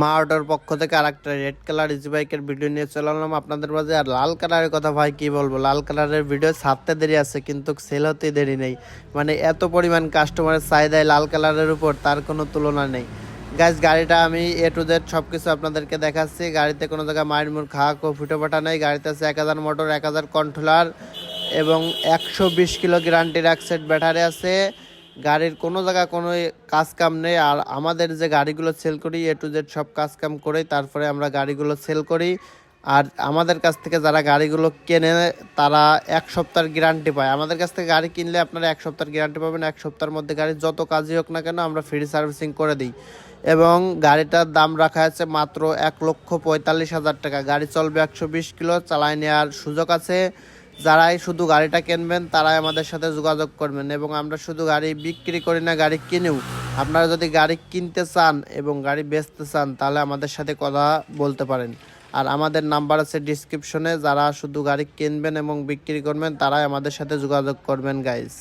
মা অটোর পক্ষ থেকে আর একটা রেড কালার ইজি বাইকের ভিডিও নিয়ে চলে এলাম। আপনাদের মাঝে আর লাল কালারের কথা ভাই কি বলব? লাল কালারের ভিডিও ছাড়তে দেরি আছে, কিন্তু সেল হতে দেরি নেই। মানে এত পরিমাণ কাস্টমারের চাহিদায় লাল কালারের উপর তার কোনো তুলনা নেই। গাইজ গাড়িটা আমি এ টু জেড সব কিছু আপনাদেরকে দেখাচ্ছি। গাড়িতে কোনো জায়গায় মায়ের মুর খাওয়া কো, ফুটো ফাটা নেই। গাড়িতে আছে এক হাজার মোটর এক হাজার কন্ট্রোলার এবং একশো বিশ কিলো গ্যারান্টির এক ব্যাটারি আছে। গাড়ির কোনো জায়গায় কোনো কাজ কাম নেই, আর আমাদের যে গাড়িগুলো সেল করি এ টু জেড সব কাজ কাম করেই তারপরে আমরা গাড়িগুলো সেল করি। আর আমাদের কাছ থেকে যারা গাড়িগুলো কেনে, তারা এক সপ্তাহের গ্যারান্টি পায়। আমাদের কাছ থেকে গাড়ি কিনলে আপনারা এক সপ্তাহের গ্যারান্টি পাবেন। এক সপ্তাহের মধ্যে গাড়ি যত কাজই হোক না কেন আমরা ফ্রি সার্ভিসিং করে দিই। এবং গাড়িটার দাম রাখা আছে মাত্র এক লক্ষ পঁয়তাল্লিশ হাজার টাকা। গাড়ি চলবে একশো বিশ কিলো, চালায় নেওয়ার সুযোগ আছে। যারাই শুধু গাড়িটা কিনবেন, তারাই আমাদের সাথে যোগাযোগ করবেন এবং আমরা শুধু গাড়ি বিক্রি করি না, গাড়ি কিনেও। আপনারা যদি গাড়ি কিনতে চান এবং গাড়ি বেচতে চান, তাহলে আমাদের সাথে কথা বলতে পারেন। আর আমাদের নাম্বার আছে ডিসক্রিপশনে, যারা শুধু গাড়ি কিনবেন এবং বিক্রি করবেন, তারাই আমাদের সাথে যোগাযোগ করবেন গাইস